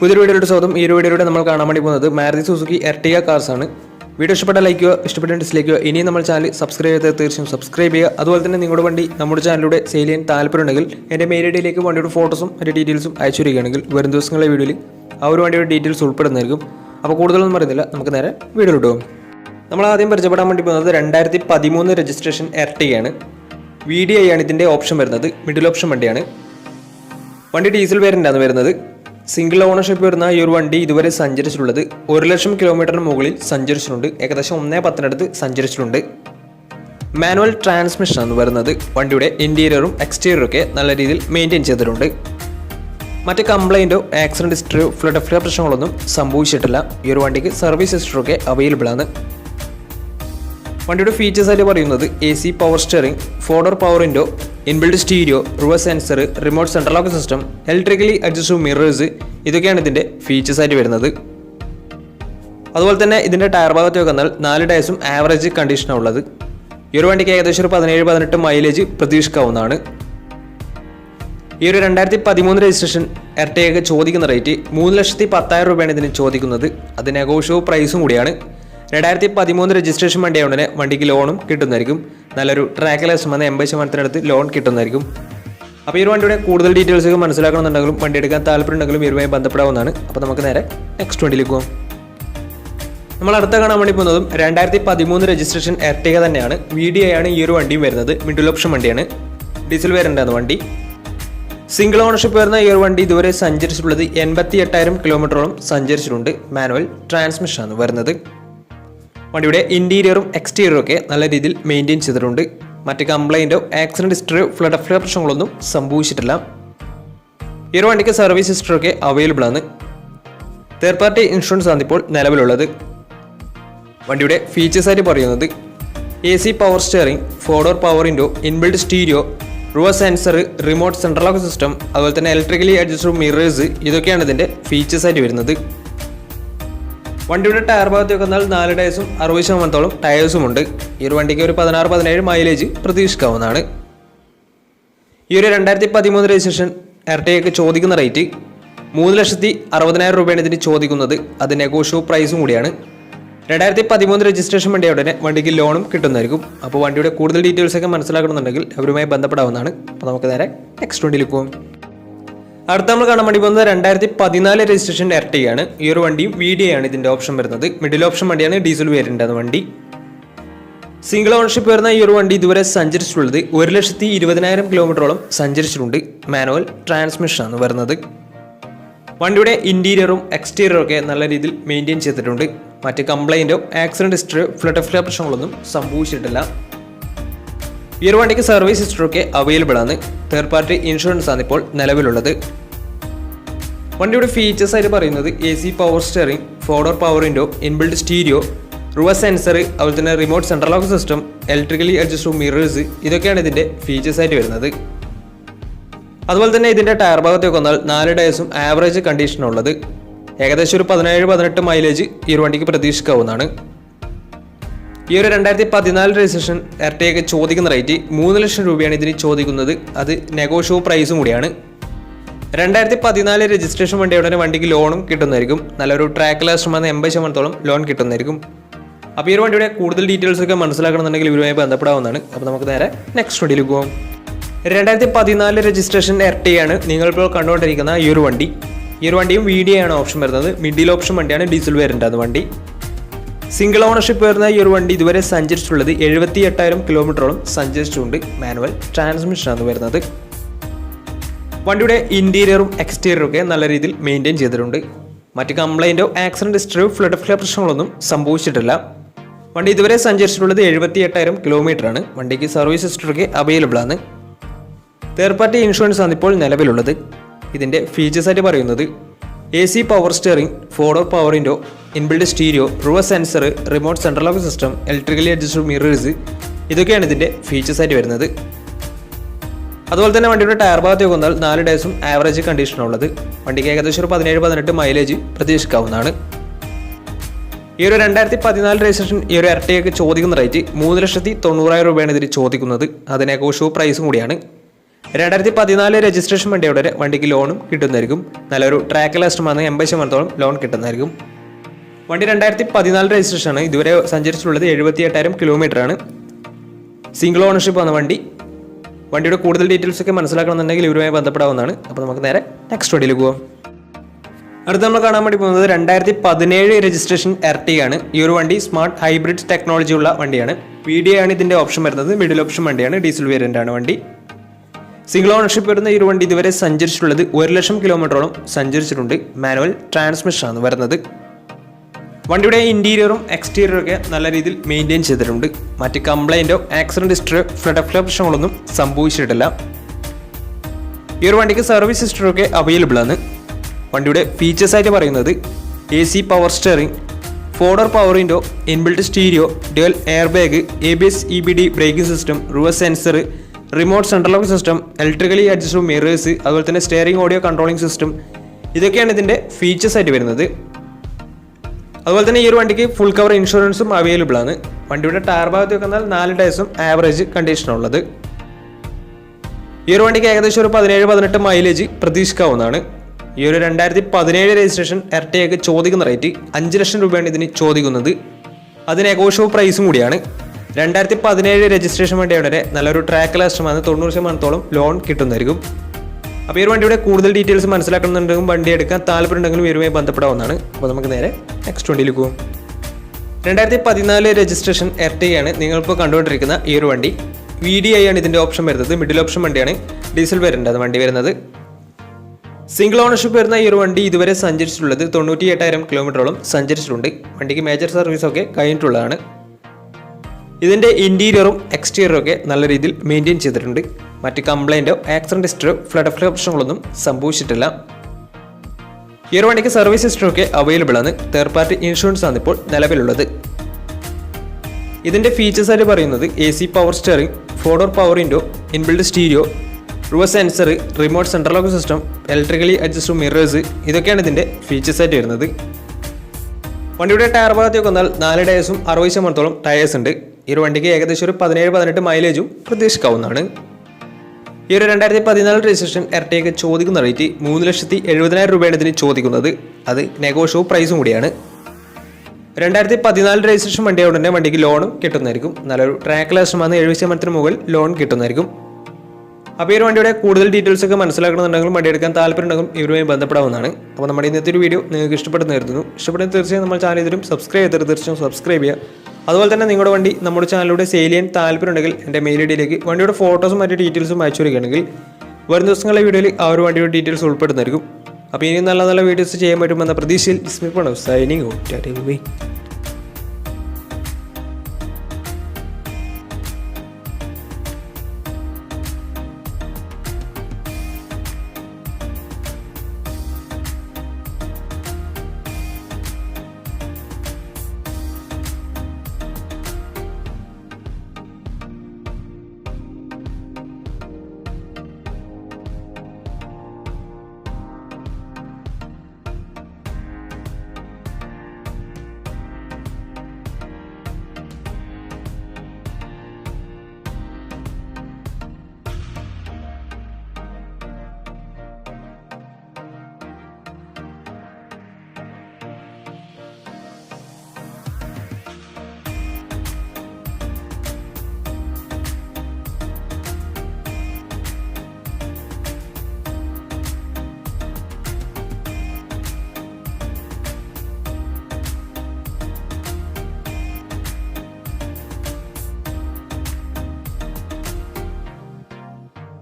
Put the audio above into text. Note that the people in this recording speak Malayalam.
പുതിയൊരു വീഡിയോയുടെ സ്വാഗതം. ഈ ഒരു വീഡിയോയിലൂടെ നമ്മൾ കാണാൻ വേണ്ടി പോകുന്നത് മാരുതി സുസുക്കി എർട്ടിക കാർസ് ആണ് വീഡിയോ ഇഷ്ടപ്പെട്ട ലൈക്ക് ചെയ്യുക ഇഷ്ടപ്പെട്ട ഡിസ്ലൈക്ക് ചെയ്യുക. ഇനിയും നമ്മൾ ചാനൽ സബ്സ്ക്രൈബ് ചെയ്താൽ തീർച്ചയായും സബ്സ്ക്രൈബ് ചെയ്യുക. അതുപോലെ തന്നെ നിങ്ങളുടെ വണ്ടി നമ്മുടെ ചാനലിലൂടെ സെയിൽ ചെയ്യാൻ താല്പര്യമുണ്ടെങ്കിൽ എന്റെ മെയിൽ ഐ ഡിയിലേക്ക് വണ്ടിയുടെ ഫോട്ടോസും അതിന്റെ ഡീറ്റെയിൽസും അയച്ചു വരികയാണെങ്കിൽ വരും ദിവസങ്ങളിലെ വീഡിയോയിൽ ആ ഒരു വണ്ടിയുടെ ഡീറ്റെയിൽസ് ഉൾപ്പെടുന്നതായിരിക്കും. അപ്പോൾ കൂടുതലൊന്നും പറയുന്നില്ല നമുക്ക് നേരെ വീഡിയോ പോകും. നമ്മൾ ആദ്യം പരിചയപ്പെടാൻ വേണ്ടി പോകുന്നത് രണ്ടായിരത്തി പതിമൂന്ന് രജിസ്ട്രേഷൻ എർട്ടിയാണ് വി ഡി ഐ ആണ് ഇതിന്റെ ഓപ്ഷൻ വരുന്നത്. മിഡിൽ ഓപ്ഷൻ വണ്ടിയാണ്. വണ്ടി ഡീസൽ വേരിയന്റാണ് വരുന്നത്. സിംഗിൾ ഓണർഷിപ്പ് വരുന്ന ഈ ഒരു വണ്ടി ഇതുവരെ സഞ്ചരിച്ചിട്ടുള്ളത് ഒരു ലക്ഷം കിലോമീറ്ററിന് മുകളിൽ സഞ്ചരിച്ചിട്ടുണ്ട്. ഏകദേശം ഒന്നേ പത്തിനടുത്ത് സഞ്ചരിച്ചിട്ടുണ്ട്. മാനുവൽ ട്രാൻസ്മിഷൻ എന്ന് പറയുന്നത് വണ്ടിയുടെ ഇന്റീരിയറും എക്സ്റ്റീരിയറും ഒക്കെ നല്ല രീതിയിൽ മെയിന്റെയിൻ ചെയ്തിട്ടുണ്ട്. മറ്റ് കംപ്ലൈന്റോ ആക്സിഡന്റ് ഹിസ്റ്ററിയോ ഫ്ലഡ് ഫ്ലഡ് പ്രശ്നങ്ങളൊന്നും സംഭവിച്ചിട്ടില്ല. ഈ ഒരു വണ്ടിക്ക് സർവീസ് ഹിസ്റ്ററിയൊക്കെ അവൈലബിൾ ആണ്. വണ്ടിയുടെ ഫീച്ചേഴ്സ് ആയിട്ട് പറയുന്നത് A C power steering ഫോർഡർ power Indo inbuilt stereo reverse sensor remote central lock system electrically adjustable mirrors ഇതൊക്കെയാണ് ഇതിന്റെ ഫീച്ചേഴ്സ് ആയിട്ട് വരുന്നത്. അതുപോലെ തന്നെ ഇതിന്റെ ടയർ ഭാഗത്ത് നോക്കുന്നാൽ നാല് ടയർസും ആവറേജ് കണ്ടീഷനാണ് ഉള്ളത്. ഈ ഒരു വണ്ടിക്ക് ഏകദേശം ഒരു പതിനേഴ് പതിനെട്ട് മൈലേജ് പ്രതീക്ഷിക്കാവുന്നതാണ്. ഈ ഒരു രണ്ടായിരത്തി പതിമൂന്ന് രജിസ്ട്രേഷൻ എർട്ടയൊക്കെ ചോദിക്കുന്ന റേറ്റ് മൂന്ന് ലക്ഷത്തി പത്തായിരം രൂപയാണ് ഇതിന് ചോദിക്കുന്നത്. അത് നെഗോഷ്യബിൾ പ്രൈസും കൂടിയാണ്. രണ്ടായിരത്തി പതിമൂന്ന് രജിസ്ട്രേഷൻ വണ്ടിയായതുകൊണ്ട് തന്നെ വണ്ടിക്ക് ലോണും കിട്ടുന്നതായിരിക്കും. നല്ലൊരു ട്രാക്ക് ലക്ഷം വന്ന എൺപത് ശതമാനത്തിനടുത്ത് ലോൺ കിട്ടുന്നതായിരിക്കും. അപ്പോൾ ഈ ഒരു വണ്ടിയുടെ കൂടുതൽ ഡീറ്റെയിൽസ് ഒക്കെ മനസ്സിലാക്കണമെന്നുണ്ടെങ്കിലും വണ്ടി എടുക്കാൻ താല്പര്യമുണ്ടെങ്കിലും ഇവരുമായി ബന്ധപ്പെടാവുന്നതാണ്. അപ്പോൾ നമുക്ക് നേരെ നെക്സ്റ്റ് വണ്ടിയിലേക്ക് പോകാം നമ്മൾ അടുത്ത കാണാൻ വേണ്ടി പോകുന്നതും രണ്ടായിരത്തി പതിമൂന്ന് രജിസ്ട്രേഷൻ എർട്ടിക തന്നെയാണ് വി ഡി ആണ് ഈ ഒരു വണ്ടിയും വരുന്നത്. മിഡിൽ ഓപ്ഷൻ വണ്ടിയാണ്. ഡീസൽ വേരന്റാണ് വണ്ടി. സിംഗിൾ ഓണർഷിപ്പ് വരുന്ന ഈ ഒരു വണ്ടി ഇതുവരെ സഞ്ചരിച്ചിട്ടുള്ളത് എൺപത്തി എട്ടായിരം കിലോമീറ്ററോളം സഞ്ചരിച്ചിട്ടുണ്ട്. മാനുവൽ ട്രാൻസ്മിഷനാണ് വരുന്നത്. വണ്ടിയുടെ ഇന്റീരിയറും എക്സ്റ്റീരിയറും ഒക്കെ നല്ല രീതിയിൽ മെയിന്റെയിൻ ചെയ്തിട്ടുണ്ട്. മറ്റ് കംപ്ലൈന്റോ ആക്സിഡന്റ് ഹിസ്റ്ററിയോ ഫ്ലഡ് ഫ്ലഡ് പ്രശ്നങ്ങളൊന്നും സംഭവിച്ചിട്ടില്ല. ഈ ഒരു വണ്ടിക്ക് സർവീസ് ഹിസ്റ്ററൊക്കെ അവൈലബിൾ ആണ്. തേർഡ് പാർട്ടി ഇൻഷുറൻസ് ആണ് ഇപ്പോൾ നിലവിലുള്ളത്. വണ്ടിയുടെ ഫീച്ചേഴ്സായിട്ട് പറയുന്നത് A C power steering four door power window inbuilt stereo reverse sensor remote central lock system അതുപോലെ തന്നെ ഇലക്ട്രിക്കലി അഡ്ജസ്റ്റഡ് മിറേഴ്സ് ഇതൊക്കെയാണ് ഇതിന്റെ ഫീച്ചേഴ്സായിട്ട് വരുന്നത്. വണ്ടിയുടെ ടയർ ഭാഗത്തേക്ക് വന്നാൽ നാല് ടയേഴ്സും അറുപത് ശതമാനത്തോളം ടയേഴ്സും ഉണ്ട് ഈ ഒരു വണ്ടിക്ക് ഒരു പതിനാറ് പതിനേഴ് മൈലേജ് പ്രതീക്ഷിക്കാവുന്നതാണ്. ഈ ഒരു രണ്ടായിരത്തി പതിമൂന്ന് രജിസ്ട്രേഷൻ എർട്ടയൊക്കെ ചോദിക്കുന്ന റേറ്റ് മൂന്ന് ലക്ഷത്തി അറുപതിനായിരം രൂപയാണ് ഇതിന് ചോദിക്കുന്നത്. അത് നെഗോഷ്യബിൾ പ്രൈസും കൂടിയാണ്. രണ്ടായിരത്തി പതിമൂന്ന് രജിസ്ട്രേഷൻ വണ്ടി ഉടനെ വണ്ടിക്ക് ലോണും കിട്ടുന്നതായിരിക്കും. അപ്പോൾ വണ്ടിയുടെ കൂടുതൽ ഡീറ്റെയിൽസ് ഒക്കെ മനസ്സിലാക്കണമെന്നുണ്ടെങ്കിൽ അവരുമായി ബന്ധപ്പെടാവുന്നതാണ്. അപ്പോൾ നമുക്ക് നേരെ നെക്സ്റ്റ് വണ്ടിയിൽ പോകും അടുത്ത നമ്മൾ കാണാൻ വേണ്ടി പോകുന്നത് രണ്ടായിരത്തി പതിനാല് രജിസ്ട്രേഷൻ എർട്ടിയാണ് ഈ ഒരു വണ്ടിയും വി ഡി ആണ് ഇതിന്റെ ഓപ്ഷൻ വരുന്നത്. മിഡിൽ ഓപ്ഷൻ വണ്ടിയാണ് ഡീസൽ വേരിയന്റ് വണ്ടി. സിംഗിൾ ഓണർഷിപ്പ് വരുന്ന ഈ ഒരു വണ്ടി ഇതുവരെ സഞ്ചരിച്ചിട്ടുള്ളത് ഒരു ലക്ഷത്തി ഇരുപതിനായിരം കിലോമീറ്ററോളം സഞ്ചരിച്ചിട്ടുണ്ട്. മാനുവൽ ട്രാൻസ്മിഷൻ ആണ് വരുന്നത്. വണ്ടിയുടെ ഇന്റീരിയറും എക്സ്റ്റീരിയറും ഒക്കെ നല്ല രീതിയിൽ മെയിന്റെയിൻ ചെയ്തിട്ടുണ്ട്. മറ്റ് കംപ്ലൈന്റോ ആക്സിഡന്റ് ഹിസ്റ്ററിയോ ഫ്ലഡ് ഫ്ലഡ് പ്രശ്നങ്ങളൊന്നും സംഭവിച്ചിട്ടില്ല. ഈ ഒരു വണ്ടിക്ക് സർവീസ് ഹിസ്റ്ററി ഒക്കെ അവൈലബിൾ ആണ്. തേർഡ് പാർട്ടി ഇൻഷുറൻസ് ആണ് ഇപ്പോൾ നിലവിലുള്ളത്. വണ്ടിയുടെ ഫീച്ചേഴ്സ് ആയിട്ട് പറയുന്നത് A C power steering four door power window inbuilt stereo reverse sensor അതുപോലെ തന്നെ remote central lock system electrically adjust mirrors ഇതൊക്കെയാണ് ഇതിന്റെ ഫീച്ചേഴ്സ് ആയിട്ട് വരുന്നത്. അതുപോലെ തന്നെ ഇതിന്റെ ടയർ ഭാഗത്തേക്ക് വന്നാൽ നാല് ടയർസും ആവറേജ് കണ്ടീഷനുള്ളത് ഏകദേശം ഒരു പതിനേഴ് പതിനെട്ട് മൈലേജ് ഈ ഒരു വണ്ടിക്ക് പ്രതീക്ഷിക്കാവുന്നതാണ്. ഈ ഒരു രണ്ടായിരത്തി പതിനാല് രജിസ്ട്രേഷൻ എർട്ടയൊക്കെ ചോദിക്കുന്ന റേറ്റ് മൂന്ന് ലക്ഷം രൂപയാണ് ഇതിന് ചോദിക്കുന്നത്. അത് നെഗോഷ്യബിൾ പ്രൈസും കൂടിയാണ്. രണ്ടായിരത്തി പതിനാല് രജിസ്ട്രേഷൻ വണ്ടി ഉടനെ വണ്ടിക്ക് ലോണും കിട്ടുന്നതായിരിക്കും. നല്ലൊരു ട്രാക്ക് ലാസ്റ്റ് വന്ന എൺപത് ശതമാനത്തോളം ലോൺ കിട്ടുന്നതായിരിക്കും. അപ്പോൾ ഈ ഒരു വണ്ടിയുടെ കൂടുതൽ ഡീറ്റെയിൽസ് ഒക്കെ മനസ്സിലാക്കണമെന്നുണ്ടെങ്കിൽ ഇവരുമായി ബന്ധപ്പെടാവുന്നതാണ്. അപ്പോൾ നമുക്ക് നേരെ നെക്സ്റ്റ് വണ്ടിയിലേക്ക് പോകാം രണ്ടായിരത്തി പതിനാല് രജിസ്ട്രേഷൻ എർട്ടിയാണ് നിങ്ങളിപ്പോൾ കണ്ടുകൊണ്ടിരിക്കുന്ന ഈ ഒരു വണ്ടി. ഈ ഒരു വണ്ടിയും വി ഡി ആണ് ഓപ്ഷൻ വരുന്നത്. മിഡിൽ ഓപ്ഷൻ വണ്ടിയാണ് ഡീസൽ വേരിന്റ് വണ്ടി. സിംഗിൾ ഓണർഷിപ്പ് വരുന്ന ഈ ഒരു വണ്ടി ഇതുവരെ സഞ്ചരിച്ചിട്ടുള്ളത് എഴുപത്തി എട്ടായിരം കിലോമീറ്ററോളം സഞ്ചരിച്ചിട്ടുണ്ട്. മാനുവൽ ട്രാൻസ്മിഷനാണ് വരുന്നത്. വണ്ടിയുടെ ഇന്റീരിയറും എക്സ്റ്റീരിയറും ഒക്കെ നല്ല രീതിയിൽ മെയിന്റെയിൻ ചെയ്തിട്ടുണ്ട്. മറ്റ് കംപ്ലൈന്റോ ആക്സിഡന്റ് ഹിസ്റ്ററിയോ ഫ്ലഡ് ഫ്ലഡ് പ്രശ്നങ്ങളൊന്നും സംഭവിച്ചിട്ടില്ല. വണ്ടി ഇതുവരെ സഞ്ചരിച്ചിട്ടുള്ളത് എഴുപത്തി എട്ടായിരം കിലോമീറ്ററാണ് വണ്ടിക്ക് സർവീസ് ഹിസ്റ്ററൊക്കെ അവൈലബിൾ ആണ്. തേർഡ് പാർട്ടി ഇൻഷുറൻസ് ആണ് ഇപ്പോൾ നിലവിലുള്ളത്. ഇതിന്റെ ഫീച്ചേഴ്സ് ആയിട്ട് പറയുന്നത്. A C power steering four door power window inbuilt stereo reverse sensor remote central lock system electrically adjusted mirrors ഇതൊക്കെയാണ് ഇതിന്റെ ഫീച്ചേഴ്സ് ആയിട്ട് വരുന്നത്. അതുപോലെ തന്നെ വണ്ടിയുടെ ടയർ ഭാഗത്ത് നോക്കുന്നാൽ നാല് ഡേയ്സും ആവറേജ് കണ്ടീഷനുള്ളത് വണ്ടിക്ക് ഏകദേശം ഒരു പതിനേഴ് പതിനെട്ട് മൈലേജ് പ്രതീക്ഷിക്കാവുന്നതാണ്. ഈ ഒരു രണ്ടായിരത്തി പതിനാല് രജിസ്ട്രേഷൻ ഈ ഒരു ഇരട്ടയൊക്കെ ചോദിക്കുന്ന റേറ്റ് മൂന്ന് ലക്ഷത്തി തൊണ്ണൂറായിരം രൂപയാണ് ഇതിൽ ചോദിക്കുന്നത്. അത് നെഗോഷ്യബിൾ പ്രൈസും കൂടിയാണ്. രണ്ടായിരത്തി പതിനാല് രജിസ്ട്രേഷൻ വണ്ടിയോടെ വണ്ടിക്ക് ലോണും കിട്ടുന്നതായിരിക്കും. നല്ലൊരു ട്രാക്ക് വന്ന് എൺപത് ശതമാനത്തോളം ലോൺ കിട്ടുന്നതായിരിക്കും. വണ്ടി രണ്ടായിരത്തി പതിനാല് രജിസ്ട്രേഷൻ ആണ് ഇതുവരെ സഞ്ചരിച്ചിട്ടുള്ളത് എഴുപത്തി എട്ടായിരം കിലോമീറ്റർ ആണ് സിംഗിൾ ഓണർഷിപ്പ് ആണ് വണ്ടി. വണ്ടിയുടെ കൂടുതൽ ഡീറ്റെയിൽസ് ഒക്കെ മനസ്സിലാക്കണമെന്നുണ്ടെങ്കിൽ ഇവരുമായി ബന്ധപ്പെടാവുന്നതാണ്. അപ്പോൾ നമുക്ക് നേരെ നെക്സ്റ്റ് വണ്ടിയിൽ പോകാം അടുത്ത് നമ്മൾ കാണാൻ വേണ്ടി പോകുന്നത് രണ്ടായിരത്തി പതിനേഴ് രജിസ്ട്രേഷൻ ആണ്. ഈ ഒരു വണ്ടി സ്മാർട്ട് ഹൈബ്രിഡ് ടെക്നോളജി ഉള്ള വണ്ടിയാണ്. പി ഡി ആണ് ഇതിന്റെ ഓപ്ഷൻ വരുന്നത്. മിഡിൽ ഓപ്ഷൻ വണ്ടിയാണ്. ഡീസൽ വേരിയന്റ് ആണ് വണ്ടി. സിംഗിൾ ഓണർഷിപ്പ് വരുന്ന ഈ ഒരു വണ്ടി ഇതുവരെ സഞ്ചരിച്ചിട്ടുള്ളത് ഒരു ലക്ഷം കിലോമീറ്ററോളം സഞ്ചരിച്ചിട്ടുണ്ട്. മാനുവൽ ട്രാൻസ്മിഷൻ ആണ് വരുന്നത്. വണ്ടിയുടെ ഇന്റീരിയറും എക്സ്റ്റീരിയറും ഒക്കെ നല്ല രീതിയിൽ മെയിന്റെയിൻ ചെയ്തിട്ടുണ്ട്. മറ്റ് കംപ്ലൈന്റോ ആക്സിഡന്റ് ഹിസ്റ്ററിയോ ഫ്ലഡ് പ്രശ്നങ്ങളൊന്നും സംഭവിച്ചിട്ടില്ല. ഈ ഒരു വണ്ടിക്ക് സർവീസ് ഹിസ്റ്ററി ഒക്കെ അവൈലബിൾ ആണ്. വണ്ടിയുടെ ഫീച്ചേഴ്സ് ആയിട്ട് പറയുന്നത് A C power steering four door power window inbuilt stereo dual airbag A B S E B D braking system reverse sensor remote central lock system electrically adjustable mirrors അതുപോലെ തന്നെ സ്റ്റിയറിംഗ് ഓഡിയോ കൺട്രോളിംഗ് സിസ്റ്റം ഇതൊക്കെയാണ് ഇതിന്റെ ഫീച്ചേഴ്സ് ആയിട്ട് വരുന്നത്. അതുപോലെ തന്നെ ഈ ഒരു വണ്ടിക്ക് ഫുൾ കവർ ഇൻഷുറൻസും അവൈലബിൾ ആണ്. വണ്ടിയുടെ ടയർ ഭാഗത്ത് വെക്കുന്നാൽ നാല് ടയർസും ആവറേജ് കണ്ടീഷനുള്ളത് ഈ ഒരു വണ്ടിക്ക് ഏകദേശം ഒരു പതിനേഴ് പതിനെട്ട് മൈലേജ് പ്രതീക്ഷിക്കാവുന്നതാണ്. ഈ ഒരു രണ്ടായിരത്തി പതിനേഴ് രജിസ്ട്രേഷൻ ഇരട്ടയൊക്കെ ചോദിക്കുന്ന റേറ്റ് അഞ്ച് ലക്ഷം രൂപയാണ് ഇതിന് ചോദിക്കുന്നത്. അതിന് എഗോഷോ പ്രൈസും കൂടിയാണ്. രണ്ടായിരത്തി പതിനേഴ് രജിസ്ട്രേഷൻ വേണ്ടിയാണ് നല്ലൊരു ട്രാക്ക് ലാസ്റ്റമാണ് തൊണ്ണൂറ് ശതമാനത്തോളം ലോൺ കിട്ടുന്നതായിരിക്കും. അപ്പോൾ ഈ ഒരു വണ്ടിയുടെ കൂടുതൽ ഡീറ്റെയിൽസ് മനസ്സിലാക്കണമെന്നുണ്ടെങ്കിൽ വണ്ടി എടുക്കാൻ താല്പര്യമുണ്ടെങ്കിലും ഇവരുമായി ബന്ധപ്പെടാവുന്നതാണ്. അപ്പോൾ നമുക്ക് നേരെ നെക്സ്റ്റ് വണ്ടിയിലേക്ക് പോകും രണ്ടായിരത്തി പതിനാല് രജിസ്ട്രേഷൻ എർട്ടിയാണ് നിങ്ങളിപ്പോൾ കണ്ടുകൊണ്ടിരിക്കുന്ന ഈ ഒരു വണ്ടി. വി ഡി ഐ ആണ് ഇതിന്റെ ഓപ്ഷൻ വരുന്നത്. മിഡിൽ ഓപ്ഷൻ വണ്ടിയാണ്. ഡീസൽ വരേണ്ടത് വണ്ടി വരുന്നത്. സിംഗിൾ ഓണർഷിപ്പ് വരുന്ന ഈ ഒരു വണ്ടി ഇതുവരെ സഞ്ചരിച്ചിട്ടുള്ളത് തൊണ്ണൂറ്റി എട്ടായിരം കിലോമീറ്ററോളം സഞ്ചരിച്ചിട്ടുണ്ട്. വണ്ടിക്ക് മേജർ സർവീസൊക്കെ കഴിഞ്ഞിട്ടുള്ളതാണ്. ഇതിന്റെ ഇന്റീരിയറും എക്സ്റ്റീരിയറും ഒക്കെ നല്ല രീതിയിൽ മെയിന്റെയിൻ ചെയ്തിട്ടുണ്ട്. മറ്റ് കംപ്ലൈന്റോ ആക്സിഡന്റ് ഹിസ്റ്ററിയോ ഫ്ലഡ് പ്രശ്നങ്ങളൊന്നും സംഭവിച്ചിട്ടില്ല. ഈ ഒരു വണ്ടിക്ക് സർവീസ് ഹിസ്റ്ററിയൊക്കെ അവൈലബിൾ ആണ്. തേർഡ് പാർട്ടി ഇൻഷുറൻസ് ആണ് ഇപ്പോൾ നിലവിലുള്ളത്. ഇതിന്റെ ഫീച്ചേഴ്സ് ആയിട്ട് പറയുന്നത് A C power steering four door power window inbuilt stereo reverse sensor remote central lock system electrically adjust mirrors ഇതൊക്കെയാണ് ഇതിന്റെ ഫീച്ചേഴ്സ് ആയിട്ട് വരുന്നത്. വണ്ടിയുടെ ടയർ ഭാഗത്തേക്ക് വന്നാൽ നാല് ടയേഴ്സും അറുപത് ശതമാനത്തോളം ടയേഴ്സ് ഉണ്ട്. ഈ ഒരു വണ്ടിക്ക് ഏകദേശം ഒരു പതിനേഴ് പതിനെട്ട് മൈലേജും പ്രതീക്ഷിക്കാവുന്നതാണ്. ഈ ഒരു രണ്ടായിരത്തി പതിനാല് രജിസ്ട്രേഷൻ ഇരട്ടയൊക്കെ ചോദിക്കുന്ന റേറ്റ് മൂന്ന് ലക്ഷത്തി എഴുപതിനായിരം രൂപയാണ് ഇതിന് ചോദിക്കുന്നത്. അത് നെഗോഷ്യബിൾ പ്രൈസും കൂടിയാണ്. രണ്ടായിരത്തി പതിനാല് രജിസ്ട്രേഷൻ വണ്ടിയോടെ തന്നെ വണ്ടിക്ക് ലോണും കിട്ടുന്നതായിരിക്കും. നല്ലൊരു ട്രാക്ക് ലക്ഷമാണ് എഴുപത് ശതമാനത്തിന് മുകളിൽ ലോൺ കിട്ടുന്നതായിരിക്കും. അപ്പോൾ ഈ ഒരു വണ്ടിയുടെ കൂടുതൽ ഡീറ്റെയിൽസ് ഒക്കെ മനസ്സിലാക്കണമെന്നുണ്ടെങ്കിലും വണ്ടി എടുക്കാൻ താല്പര്യമുണ്ടെങ്കിലും ഇവരുമായി ബന്ധപ്പെടാവുന്നതാണ്. അപ്പോൾ നമ്മുടെ ഇന്നത്തെ ഒരു വീഡിയോ നിങ്ങൾക്ക് ഇഷ്ടപ്പെടുന്ന കരുതുന്നു. ഇഷ്ടപ്പെടുന്ന തീർച്ചയായും നമ്മൾ ചാനൽ ഇതിലും സബ്സ്ക്രൈബ് ചെയ്തിട്ട് തീർച്ചയായും സബ്സ്ക്രൈബ് ചെയ്യുക. അതുപോലെ തന്നെ നിങ്ങളുടെ വണ്ടി നമ്മുടെ ചാനലിലൂടെ സെയിൽ ചെയ്യാൻ താല്പര്യമുണ്ടെങ്കിൽ എന്റെ മെയിൽ ഐഡിയിലേക്ക് ഡിയിലേക്ക് വണ്ടിയുടെ ഫോട്ടോസും മറ്റു ഡീറ്റെയിൽസും അയച്ചു വരികയാണെങ്കിൽ വരും ദിവസങ്ങളിലെ വീഡിയോയിൽ ആ ഒരു വണ്ടിയുടെ ഡീറ്റെയിൽസ് ഉൾപ്പെടുന്നതായിരിക്കും. അപ്പോൾ ഇനി നല്ല നല്ല വീഡിയോസ് ചെയ്യാൻ പറ്റുമെന്ന പ്രതീക്ഷയിൽ സൈനിങ് ഔട്ട്